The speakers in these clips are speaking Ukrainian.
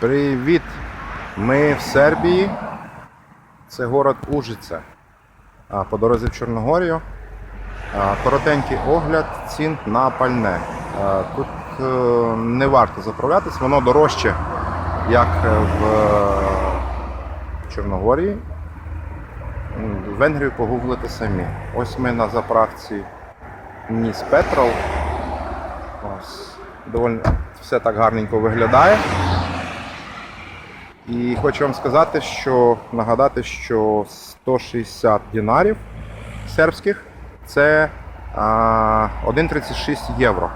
Привіт! Ми в Сербії. Це город Ужиця. По дорозі в Чорногорію. Коротенький огляд цін на пальне. Тут е, не варто заправлятись, воно дорожче, як в е, Чорногорії. В Венгрію погуглите самі. Ось ми на заправці Ніс Петрол. Ось. Доволі все так гарненько виглядає. І хочу вам сказати, що нагадати, що 160 дінарів сербських це 1,36 євро.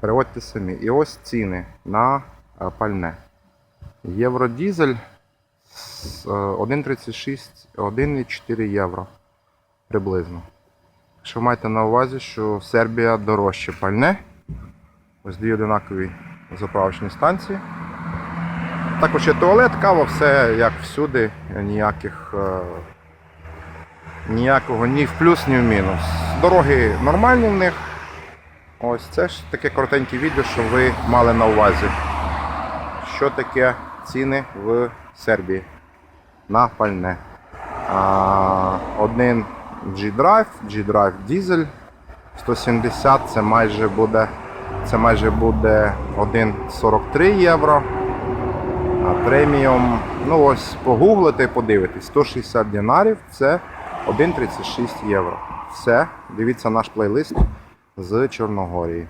Переводьте самі. І ось ціни на пальне. Євродізель з, е, 1,36, 1,4 євро приблизно. Якщо маєте на увазі, що Сербія дорожче пальне. Ось дві одинакові заправочні станції. Також є туалет, кава, все як всюди, ніяких, е, ніякого ні в плюс, ні в мінус. Дороги нормальні в них. Ось це ж таке коротеньке відео, щоб ви мали на увазі, що таке ціни в Сербії на пальне. А, один G-Drive, G-Drive дизель 170 це майже буде, це майже буде 1,43 євро. А преміум, ну ось погуглите, подивитись, 160 динарів це 1,36 євро. Все, дивіться наш плейлист з Чорногорії.